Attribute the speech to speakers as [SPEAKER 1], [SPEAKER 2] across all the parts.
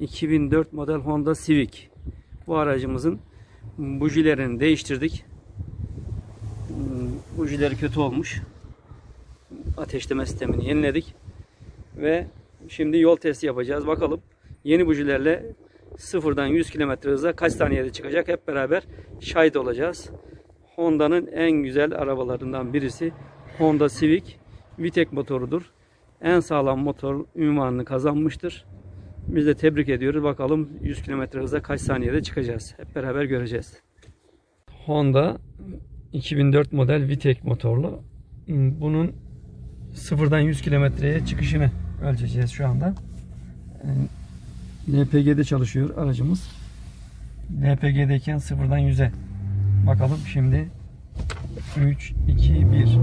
[SPEAKER 1] 2004 model Honda Civic. Bu aracımızın bujilerini değiştirdik. Hmm, Bujileri kötü olmuş. Ateşleme sistemini yeniledik. Ve şimdi yol testi yapacağız. Bakalım yeni bujilerle sıfırdan 100 km hıza kaç saniyede çıkacak hep beraber şahit olacağız. Honda'nın en güzel arabalarından birisi Honda Civic Vitek motorudur. En sağlam motor ünvanını kazanmıştır. Biz de tebrik ediyoruz. Bakalım 100 km hıza kaç saniyede çıkacağız. Hep beraber göreceğiz. Honda 2004 model Vitek motorlu. Bunun sıfırdan 100 kilometreye çıkışını ölçeceğiz şu anda. LPG'de çalışıyor aracımız. LPG'deyken sıfırdan 100'e. Bakalım şimdi 3, 2, 1.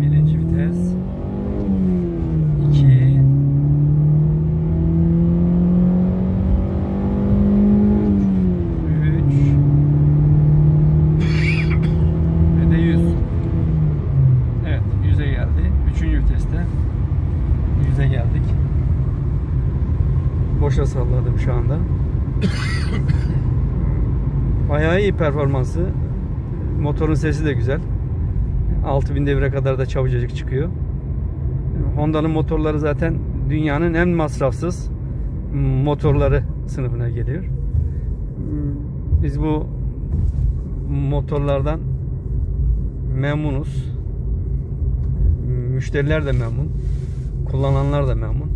[SPEAKER 1] Birinci vites. 2 3 ve de 100. Evet 100'e geldi. Viteste 100'e geldik. Boşa salladım şu anda. Bayağı iyi performansı. Motorun sesi de güzel. 6000 devre kadar da çabucacık çıkıyor. Honda'nın motorları zaten dünyanın en masrafsız motorları sınıfına geliyor. Biz bu motorlardan memnunuz. Müşteriler de memnun. Kullananlar da memnun.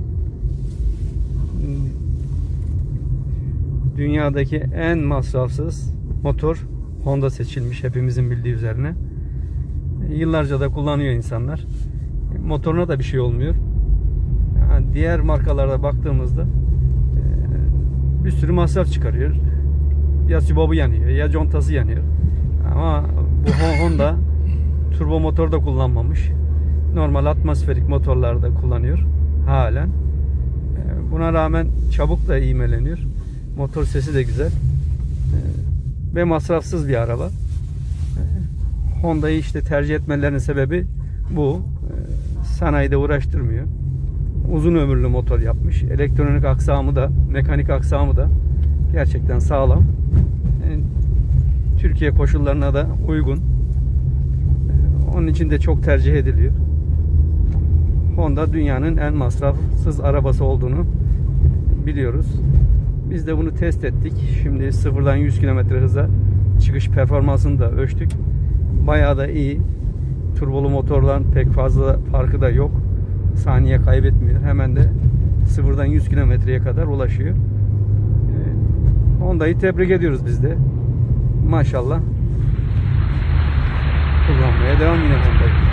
[SPEAKER 1] Dünyadaki en masrafsız motor Honda seçilmiş hepimizin bildiği üzerine. Yıllarca da kullanıyor insanlar. Motoruna da bir şey olmuyor. Yani diğer markalarda baktığımızda e, bir sürü masraf çıkarıyor. Ya sübabı yanıyor ya contası yanıyor. Ama bu Hon- Honda turbo motor da kullanmamış. Normal atmosferik motorlarda kullanıyor halen. E, Buna rağmen çabuk da ivmeleniyor. Motor sesi de güzel. E, Ve masrafsız bir araba. E, Honda'yı işte tercih etmelerinin sebebi bu. Sanayide uğraştırmıyor. Uzun ömürlü motor yapmış. Elektronik aksamı da, mekanik aksamı da gerçekten sağlam. Türkiye koşullarına da uygun. Onun için de çok tercih ediliyor. Honda dünyanın en masrafsız arabası olduğunu biliyoruz. Biz de bunu test ettik. Şimdi sıfırdan 100 km hıza çıkış performansını da ölçtük. Bayağı da iyi. Turbolu motordan pek fazla farkı da yok. Saniye kaybetmiyor. Hemen de sıfırdan 100 kilometreye kadar ulaşıyor. Honda'yı tebrik ediyoruz biz de. Maşallah. Kullanmaya devam yine Honda'yı.